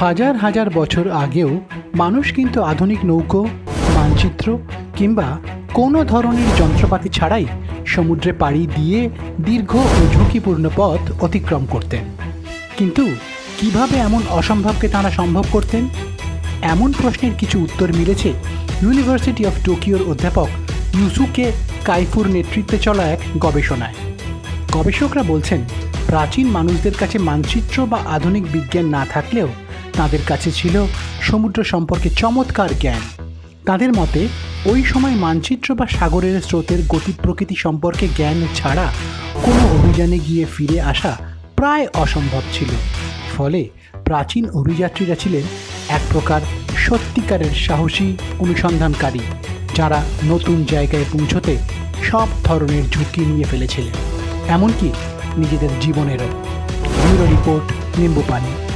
হাজার হাজার বছর আগেও মানুষ কিন্তু আধুনিক নৌকো, মানচিত্র কিংবা কোনো ধরনের যন্ত্রপাতি ছাড়াই সমুদ্রে পাড়ি দিয়ে দীর্ঘ ও ঝুঁকিপূর্ণ পথ অতিক্রম করতেন। কিন্তু কীভাবে এমন অসম্ভবকে তাঁরা সম্ভব করতেন? এমন প্রশ্নের কিছু উত্তর মিলেছে ইউনিভার্সিটি অফ টোকিওর অধ্যাপক ইউসুকে কাইফুর নেতৃত্বে চলা এক গবেষণায়। গবেষকরা বলছেন, প্রাচীন মানুষদের কাছে মানচিত্র বা আধুনিক বিজ্ঞান না থাকলেও তাদের কাছে ছিল সমুদ্র সম্পর্কে চমৎকার জ্ঞান। তাদের মতে, ওই সময় মানচিত্র বা সাগরের স্রোতের গতি প্রকৃতি সম্পর্কে জ্ঞান ছাড়া কোনো অভিযানে গিয়ে ফিরে আসা প্রায় অসম্ভব ছিল। ফলে প্রাচীন অভিযাত্রীরা ছিলেন এক প্রকার সত্যিকারের সাহসী অনুসন্ধানকারী, যারা নতুন জায়গায় পৌঁছতে সব ধরনের ঝুঁকি নিয়ে ফেলেছিলেন। এমনকি নিজেদের জীবনেরও। ব্যুরো রিপোর্ট নিম্বু পানি